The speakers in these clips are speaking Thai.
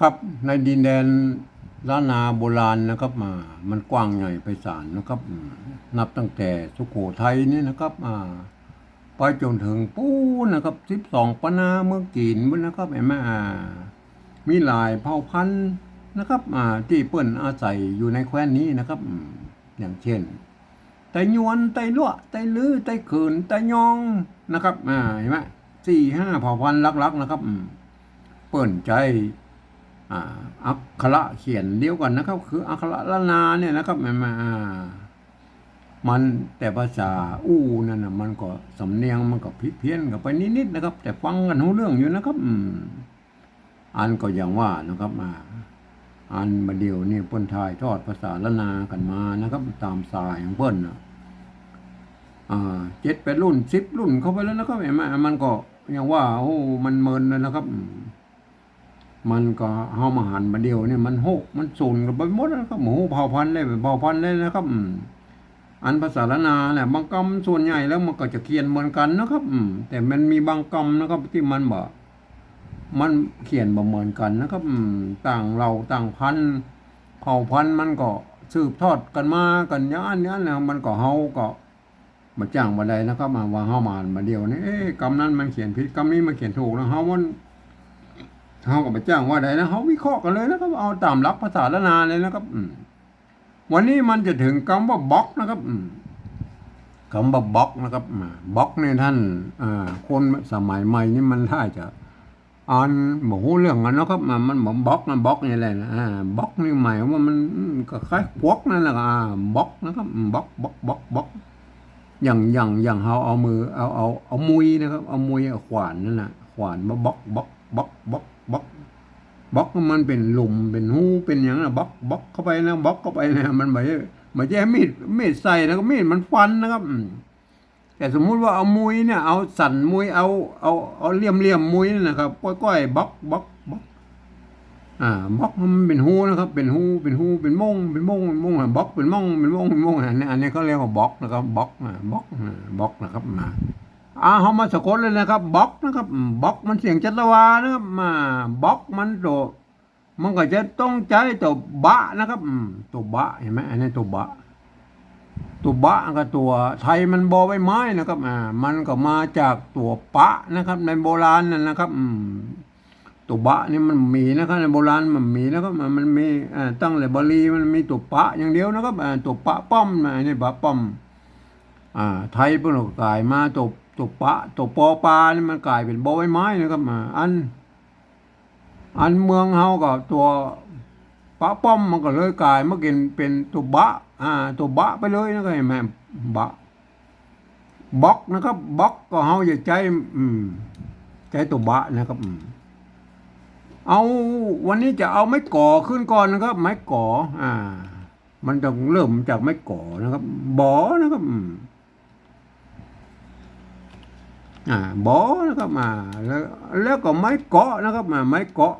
ครับในดินแดนล้านนาโบราณนะครับมามันกว้างใหญ่ไพศาลนะครับ นับตั้งแต่สุโขทัยนี่นะครับอ่าไปจนถึงปูนนะครับสิบสองปนาเมืองจีนนะครับเห็นไหมอ่ามีหลายเผ่าพันธุ์นะครับาที่เปิ้นอาศัยอยู่ในแคว้นนี้นะครับ อย่างเช่นไตยวนไตลั่วไตลือไตเขินไตยองนะครับเห็นไหมสี่ห้าเผ่าพันธุ์ลักๆนะครับ เปิ้นใจ อักขระเขียนเดียวกันนะครับ คืออักขระละนาเนี่ยนะครับมันมาอ่ามันแต่ภาษาอู้นั่นนะมันก็สำเนียงมันก็พิเพี้ยนกันไปนิดๆนะครับ แต่ฟังกันรู้เรื่องอยู่นะครับอันก็อย่างว่านะครับอ่าอันมาเดียวนี่เปิ้นทายทอดภาษาละนากันมานะครับ ตามสายของเปิ้นนะอ่าเจ็ดแปดรุ่นสิบรุ่นเข้าไปแล้วนะครับเห็นไหมมันก็อย่างว่า โอ้มันเมินเลยนะครับ มันก็เฮามาหันมาเดียวเนี่ยมันหกมันสูนกันไปหมดนะครับหมูเผ่าพันธุ์เลยเผ่าพันธุ์เลยนะครับอันภาษาละนาเนี่ยบางกรรมส่วนใหญ่แล้วมันก็จะเขียนเหมือนกันนะครับแต่มันมีบางกรรมนะครับที่มันบ่มันเขียนบ่เหมือนกันนะครับต่างเราต่างพันธุ์เผ่าพันธุ์มันก็สืบทอดกันมากันอย่างอันนี้นะมันก็เฮาก็มาจ้างบ่ได้นะครับมาว่าเฮามาอ่านมาเดียวนี่เอ๊ะกรรมนั้นมันเขียนผิดกรรมนี้มันเขียนถูกแล้วเฮามัน เขาก็ไปจ้างว่าใดนะเขาวิเคราะห์กันเลยนะครับ เอาตามหลักภาษาละนาเลยนะครับ อืวันนี้มันจะถึงคำว่าบล็อกนะครับ อืคำว่าบล็อกนะครับบล็อกเนี่ยท่านคนสมัยใหม่นี่มันถ้าจะอ่านบอกเรื่องกันนะครับมันบอกบล็อกนะบล็อกนี่แหละนะบล็อกนี่หมายว่ามันก็คล้ายพวกนั่นแหละอ่าบล็อกนะครับบล็อกบล็อกบล็อกบล็อกอย่างอย่างอย่างเขาเอามือเอาเอาเอามุยนะครับ เอามุยเอาขวานนั่นแหละขวานมาบล็อกบล็อกบล็อกบล็อก บล็อกมันเป็นหลุมเป็นหูเป็นอย่างนะบล็อกบล็อกเข้าไปนะบล็อกเข้าไปนะมันไม่ไม่ใช่มีดมีดใส่นะก็มีดมันฟันนะครับแต่สมมุติว่าเอามุยเนี่ยเอาสั่นมุยเอาเอาเอาเลี่ยมเลี่ยมมุยนะครับก้อยๆบล็อกบล็อกบล็อกอ่าบล็อกมันเป็นหูนะครับ เป็นหูเป็นหูเป็นม่งเป็นม่งเป็นม่งอะบล็อกเป็นม่งเป็นม่งเป็นม่งอันนี้อันนี้เขาเรียกว่าบล็อกนะครับบล็อกอ่าบล็อกอ่าบล็อกนะครับมา อ่าเขามาสะกดเลยนะครับบล็อกนะครับบล็อกมันเสียงจัตวานะครับมาบล็อกมันตัวมันก็จะต้องใช้ตัวบะนะครับตัวบะเห็นไหมอันนี้ตัวบะตัวบะกับตัวไทยมันบอใบไม้นะครับอ่ามันก็มาจากตัวปะนะครับในโบราณนั่นนะครับตัวบะนี่มันมีนะครับในโบราณมันมีนะครับมันมีอ่าตั้งแต่บาลีมันมีตัวปะอย่างเดียวนะครับอ่าตัวปะป้อมนะอันนี้ปะป้อมอ่าไทยเพิ่นก็กลายมาตัว ตัวปะตัวปอปลานี่มันกลายเป็นบอใบไม้นะครับอ่าอัน อันเมืองเฮาก็ตัวปะป้อมมันก็เลยกลายมากินเป็นตัวบะอ่าตัวบะไปเลยนะครับเห็นไหมบะบล็อกนะครับบล็อกก็เฮาจะใช้อืมใช้ตัวบะนะครับอืมเอาวันนี้จะเอาไม้ก่อขึ้นก่อนนะครับ ไม้ก่ออ่า มันต้องเริ่มจากไม้ก่อนะครับบอนะครับอืม อ่าบอนะครับมาแล้วแล้วก็ไม้เกาะนะครับมาไม้เกาะ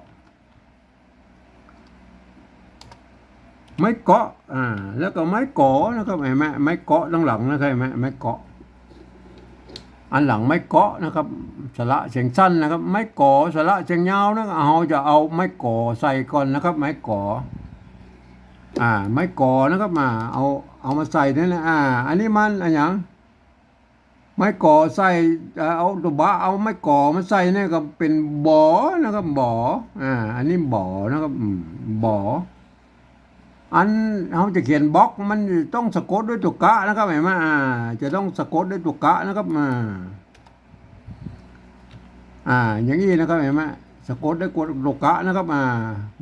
ไม้เกาะอ่าแล้วก็ไม้กอนะครับเห็นไหมไม้เกาะด้านหลังนะครับเห็นไหมไม้เกาะอันหลังไม้เกาะนะครับสระเสียงสั้นนะครับ ไม้ก่อสระเสียงยาวนะเราจะเอาไม้ก่อใส่ก่อนนะครับ ไม้ก่ออ่า ไม้ก่อนะครับมาเอาเอามาใส่นี่นะอ่า อันนี้มันอะไรอย่าง ไม้ก่อใส่เอาตัวบะเอาไม้ก่อมาใส่เนี่ยก็เป็นบ่อนะครับบ่ออ่าอันนี้บ่อนะครับบ่ออันเขาจะเขียนบล็อกมันต้องสะกดด้วยตัวกะนะครับเห็นไหมอ่าจะต้องสะกดด้วยตัวกะนะครับอ่าอ่าอย่างนี้นะครับเห็นไหมสะกดด้วยตัวกะนะครับอ่า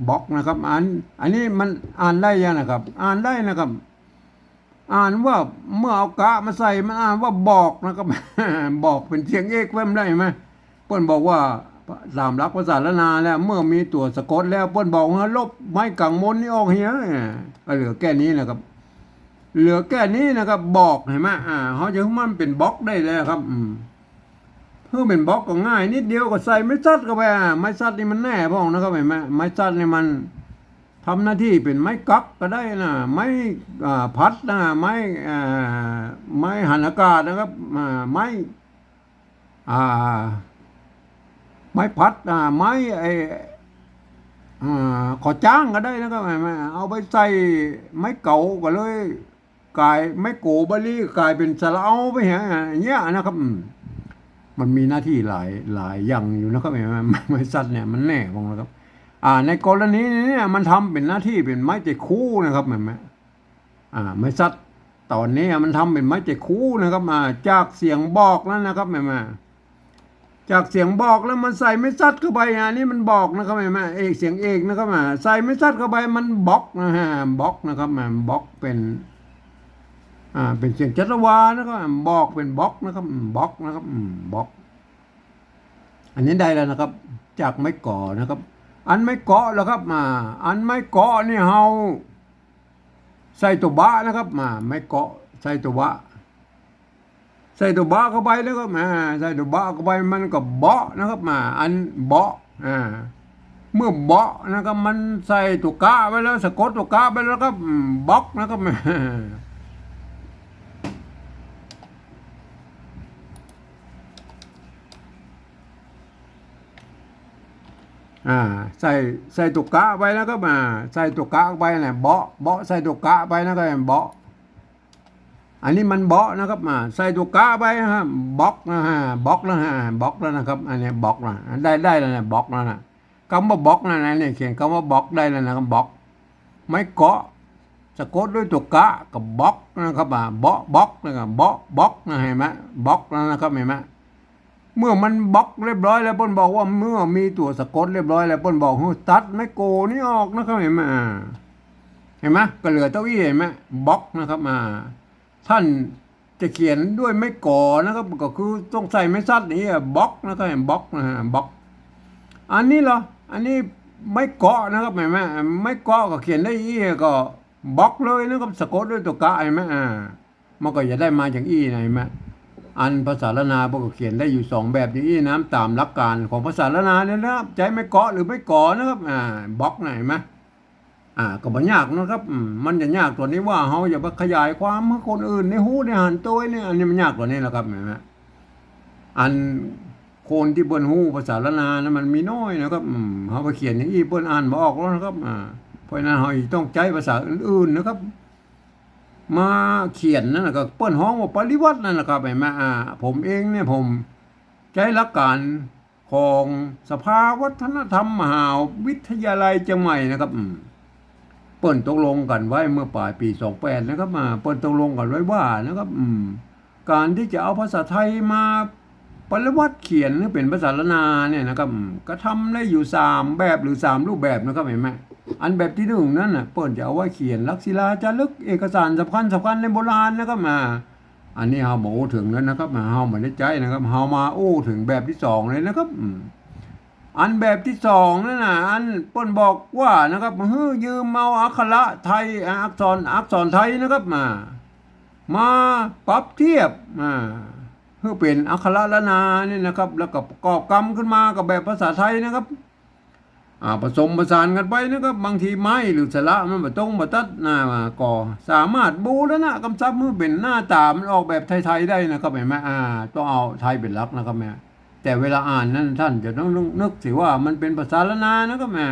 บล็อกนะครับอันอันนี้มันอ่านได้ยังนะครับ อ่านได้นะครับ อ่านว่าเมื่อเอากะมาใส่มันอ่านว่าบอกนะครับบอกเป็นเสียงเอกเว้มได้ไหมเปิ้นบอกว่าสามลักภาษาละนาแล้ว เมื่อมีตัวสะกดแล้วเปิ้นบอกว่าลบไม้กังมนนี่ออกเฮียเหลือแค่นี้นะครับ เหลือแค่นี้นะครับ บอกเห็นไหมอ่าเขาจะมันเป็นบล็อกได้แล้วครับ อืมเพื่อเป็นบล็อกก็ง่าย นิดเดียวก็ใส่ไม้ซัดเข้าไปอ่าไม้ซัดนี่มันแน่พ้องนะครับเห็นไหมไม้ซัดนี่มัน ทำหน้าที่เป็นไม้กักก็ได้นะไม้อ่พัดนะไม้อ่ไม้หันอากาศนะครับไม้ไม้พัดอ่าไม้ไอขอจ้างก็ได้นะครับแม่แม่เอาไปใส่ไม้เก่าก็เลยกลายไม้โกบลีกลายเป็นสระเอาไปอย่างเงี้ยนะครับมันมีหน้าที่หลายหลายอย่างอยู่นะครับแม่แม่ไม้สัตว์เนี่ยมันแน่ของนะครับ อ่า ในกรณีนี้เนี่ยมันทำเป็นหน้าที่เป็นไม้เจคู่นะครับแม่แม่อ่า ไม้สัตว์ตอนนี้มันทำเป็นไม้เจคู่นะครับมาจากเสียงบอกแล้วนะครับแม่แม่จากเสียงบอกแล้วมันใส่ไม่ซัดเข้าไปอันนี้มันบอกนะครับแม่แม่เอกเสียงเอกนะครับมาใส่ไม่ซัดเข้าไปมันบล็อกนะฮะบล็อกนะครับมาบล็อกเป็นอ่าเป็นเสียงจัตวานะครับบอกเป็นบล็อกนะครับบล็อกนะครับบล็อก อันนี้ได้แล้วนะครับ จากไม้ก่อนะครับ อันไม่เกาะแล้วครับมา อันไม่เกาะนี่เฮาใส่ตัวบะนะครับมา ไม่เกาะใส่ตัวบะใส่ตัวบะเข้าไปแล้วก็มาใส่ตัวบะเข้าไปมันก็เบาะนะครับมา อันเบาะอ่าเมื่อเบาะนะครับมันใส่ตัวกะไปแล้วสะกดตัวกะไปแล้วครับบล็อกนะครับ อ่าใส่ใส่ตุกกะไปแล้วก็มา ใส่ตุกกะไปนะเบาะเบาะใส่ตุกกะไปนะก็เบาะอันนี้มันเบาะนะครับมาใส่ตุกกะไปนะฮะบล็อกนะฮะบล็อกแล้วฮะบล็อกแล้วนะครับ อันนี้บล็อกนะได้ได้แล้วนะบล็อกแล้วนะคำว่าบล็อกนะนี่เขียนคำว่าบล็อกได้แล้วนะครับบล็อก ไม่เกาะสะกดด้วยตุกกะกับบล็อกนะครับมาเบาะบล็อกนะครับเบาะบล็อกนะเห็นไหมบล็อกแล้วนะครับเห็นไหม เมื่อมันบล็อกเรียบร้อยแล้วป้นบอกว่าเมื่อมีตัวสะกดเรียบร้อยแล้วป้นบอกตัดไม่โกนี่ออกนะครับเห็นไหมเห็นไหมก็เหลือเต้าอี้เห็นไหมบล็อกนะครับมา ท่านจะเขียนด้วยไม่ก่อนะครับก็คือต้องใส่ไม่ซัดนี่บล็อกนะครับเห็นบล็อกนะฮะบล็อก อันนี้เหรออันนี้ไม่เกาะนะครับเห็นไหมไม่เกาะก็เขียนได้อี้ก็บล็อกเลยนะครับสะกดด้วยตัวกะเห็นไหมอ่ามันก็จะได้มาจากอี้นะเห็นไหม อันภาษาละนาพวกก็เขียนได้อยู่สองแบบนี้น้ำตามหลักการของภาษาละนาเนี่ยนะครับใจไม่เกาะหรือไม่ก่อนะครับอ่าบล็อกไหนอยไหมอ่าก็บ่ยากนะครับ มันจะยากตัวนี้ว่าเฮาอย่าไปขยายความให้คนอื่นในหูในหันตัวเนี่ยอันนี้มันยากกว่านี้แหละครับเห็นไหมอันคนที่เปิ้นหูภาษาละนานะมันมีน้อยนะครับเฮาไปเขียนอย่างนี้เปิ้นอ่านบ่ออกแล้วนะครับอ่าเพราะฉะนั้นเฮาต้องใช้ภาษาอื่นๆนะครับ มาเขียนนั่นนะก็เปิ้นห้องว่าปริวัตินั่นนะครับเห็นไอ้มอ่าผมเองเนี่ยผมใช้หลักการของสภาวัฒนธรรมมหาวิทยาลัยเชียงใหม่นะครับเปิ้นตกลงกันไว้เมื่อปลายปี28นะครับมาเปิ้นตกลงกันไว้ว่านะครับอืมการที่จะเอาภาษาไทยมาปริวัติเขียนหรือเป็นภาษาละนาเนี่ยนะครับก็ทำได้อยู่สามแบบหรือสามรูปแบบนะครับเห็นไหม อันแบบที่หนึ่งนั่นน่ะเปิ้นจะเอาไว้เขียนลักษิลาจารึกเอกสารสำคัญสำคัญในโบราณนะครับมา อันนี้เฮามาโอ้ถึงแล้วนะครับมาเฮามาได้ใจนะครับเฮามาโอ้ถึงแบบที่สองเลยนะครับอันแบบที่สองนั่นน่ะอันเปิ้นบอกว่านะครับเฮ้ยยืมเอาอักขระไทยอักษรอักษรไทยนะครับมา มาปรับเทียบอ่าเพื่อเป็นอักขระละนานี่นะครับ แล้วก็ประกอบกรรมขึ้นมากับแบบภาษาไทยนะครับ อ่าผสมผสานกันไปนะครับบางทีไม้หรือสระมันบ่ตรงบ่ตัดหน้ามาก่อ สามารถบูรณะกำซับมือเป็นหน้าตามันออกแบบไทยๆได้นะครับเห็นไหมอ่าต้องเอาไทยเป็นหลักนะครับแม่แต่เวลาอ่านนั้นท่านจะต้องนึกสิว่ามันเป็นภาษาละนานะครับแม่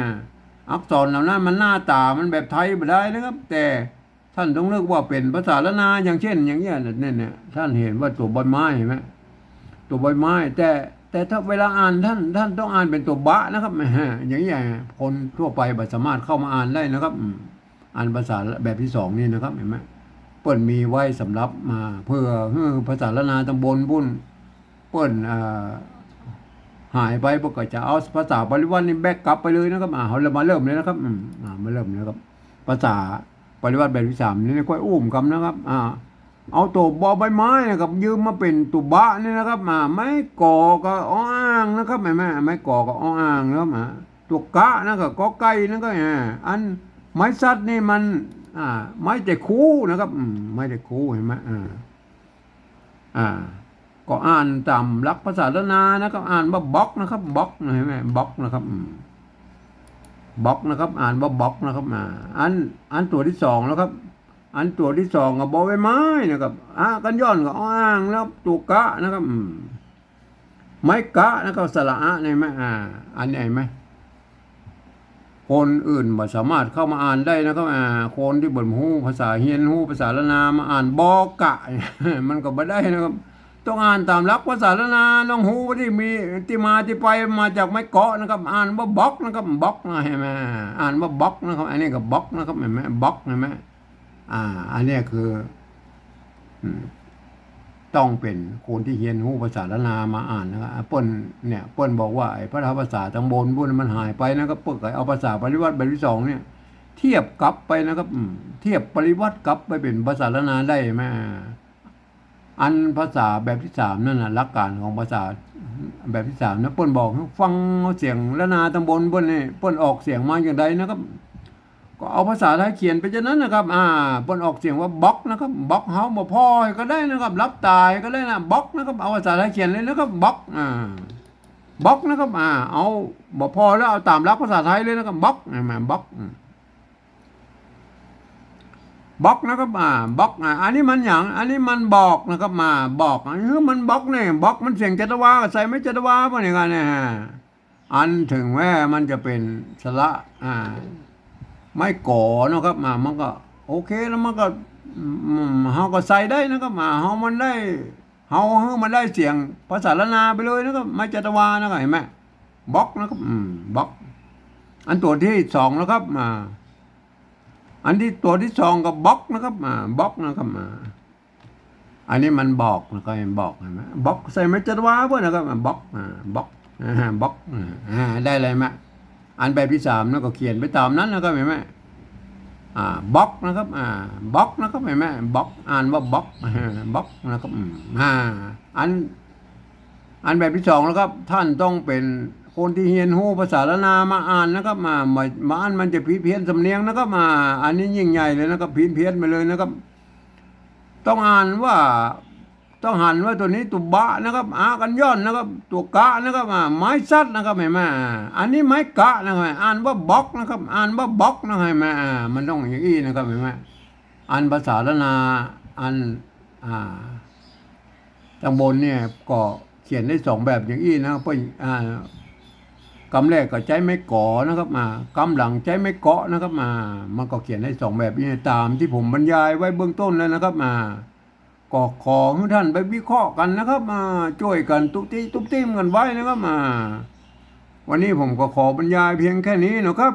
อักษรเหล่านั้นมันหน้าตามันแบบไทยบ่ได้นะครับ แต่ท่านต้องนึกว่าเป็นภาษาละนาอย่างเช่น อย่างเงี้ยเนี่ยเนี่ยท่านเห็นว่าตัวใบไม้เห็นไหมตัวใบไม้แต่ แต่ถ้าเวลาอ่านท่านท่านต้องอ่านเป็นตัวบะนะครับอย่างนี้ๆคนทั่วไปบ่สามารถเข้ามาอ่านได้นะครับ อ่านภาษาแบบที่สองนี่นะครับเห็นไหมเปิ้นมีไว้สำหรับมาเพื่อภาษาละนาตำบลบุญเปิ้นหายไปปก็จะเอาภาษาบริวารนี่แบกกลับไปเลยนะครับอ่าเรามาเริ่มเลยนะครับอ่ามาเริ่มเลยครับ ภาษาปริวัติแบบที่สามนี่ค่อยอุ้มคำนะครับ อ่า เอาตัวบอใบไม้นะครับยืมมาเป็นตุบะนี่นะครับมาไม่ก่อก็อ้ออ่างนะครับแม่แม่ไม่ก่อก็อ้ออ่างนะครับมาตัวกะนะครับก็ไก่นั่นก็อ่าอันไม้สัตว์นี่มันอ่าไม้แต่คู่นะครับไม้แต่คู่เห็นไหมอ่าอ่าก็อ่านตามหลักภาษาละนานะครับอ่านว่าบล็อกนะครับบล็อกเห็นไหมบล็อกนะครับบล็อกนะครับ อ่านว่าบล็อกนะครับอ่าอันอันตัวที่สองแล้วครับ อันตัวที่สองกับบอใบไม้นะครับอะกันย้อนก็อ้างแล้วตัวกะนะครับไม้กะนะครับสระอะในไหมอ่า อันไหนไหมคนอื่นบ่สามารถเข้ามาอ่านได้นะครับอ่าคนที่บ่ฮู้ภาษาเฮียนฮู้ภาษาละนามาอ่านบอกะ มันก็บ่ได้นะครับ ต้องอ่านตามหลักภาษาละนาต้องฮู้ว่าที่มีที่มาที่ไปมาจากไม้เกาะนะครับ อ่านว่าบ็อกนะครับบ็อกนะเห็นไหมอ่านว่าบ็อกนะครับ อันนี้ก็บ็อกนะครับเห็นไหมบ็อกเห็นไหม อ่า อันนี้คือต้องเป็นคนที่เรียนรู้ภาษาละนามาอ่านนะครับเปิ้นเนี่ยเปิ้นบอกว่าไอ้พระธรรมภาษาตังบนพวกนั้นมันหายไปนะครับเปิ้นก็เอาภาษาปริวัติแบบที่สองเนี่ย เทียบกลับไปนะครับเทียบปริวัติกลับไปเป็นภาษาละนาได้ไหมอันภาษาแบบที่สามนั่นนะหลักการของภาษาแบบที่สามนะเปิ้นบอกฟังเสียงละนาตำบลเปิ้นนี่เปิ้นออกเสียงมาอย่างใดนะครับ ก็เอาภาษาไทยเขียนไปจากนั้นนะครับ อ่าเปิ้นออกเสียงว่าบล็อกนะครับบล็อกเฮาบ่พอก็ได้นะครับ รับตายก็ได้นะบล็อกนะครับ เอาภาษาไทยเขียนเลยนะครับบล็อก อ่าบล็อกนะครับ อ่า เอาบ่พอแล้วเอาตามหลักภาษาไทยเลยนะครับบล็อกอ่ามาบล็อกบล็อกนะครับอ่าบล็อกอ่าอันนี้มันอย่างอันนี้มันบอกนะครับมาบอกอันนี้มันบล็อกเนี่ยบล็อกมันเสียงจัตวาใส่ไม่จัตวาป่ะเนี่ยกันเนี่ยฮะอันถึงแม้มันจะเป็นสระอ่า ไม่ก่อนะครับมามันก็ โอเคแล้วมันก็เฮาก็ใส่ได้นะครับมาเฮามันได้เฮาเฮามันได้เสียงภาษาละนาไปเลยนะครับไม่จัตวานะครับเห็นไหมบล็อกนะครับอืมบล็อก อันตัวที่สองนะครับมาอันที่ตัวที่สองก็บล็อกนะครับมาบล็อกนะครับมาอันนี้มันบอกนะครับเห็นบอกเห็นไหมบล็อกใส่ไม่จัตวาเพื่อนนะครับบล็อกอ่าบล็อกอ่าบล็อกอ่าได้เลยไหม อันแบบที่สามนั่นก็เขียนไปตามนั้นนะครับเห็นไหมอ่าบล็อกนะครับอ่าบล็อกนะครับเห็นไหมบล็อกอ่านว่าบล็อกบล็อกนะครับอ่าอันอันแบบที่สองแล้วครับ ท่านต้องเป็นคนที่เรียนรู้ภาษาละนามาอ่านนะครับมามามาอ่านมันจะพีเพี้ยนสำเนียงนะครับมา อันนี้ยิ่งใหญ่เลยนะครับพีเพี้ยนไปเลยนะครับ ต้องอ่านว่า ต้องหันว่าตัวนี้ตัวบะนะครับอากันย่อนนะครับ ตัวกะนะครับอ่าไม้ซัดนะครับเห็นไหมอ่าอันนี้ไม้กะนะครับอ่านว่าบล็อกนะครับ อ่านว่าบล็อกนะครับเห็นไหมอ่ามันต้องอย่างนี้นะครับเห็นไหมอันภาษาละนาอันอ่าตำบลเนี่ยก็เขียนได้สองแบบอย่างนี้นะครับเพื่ออ่ากำแรกก็ใช้ไม้ก่อนะครับมากำหลังใช้ไม้เกาะนะครับมา มันก็เขียนได้สองแบบนี้ตามที่ผมบรรยายไว้เบื้องต้นแล้วนะครับมา ก็ขอให้ท่านไปวิเคราะห์กันนะครับ มาช่วยกันตุ๊ตี้ตุ๊ติ้มกันไว้นะครับมา วันนี้ผมก็ขอบรรยายเพียงแค่นี้นะครับ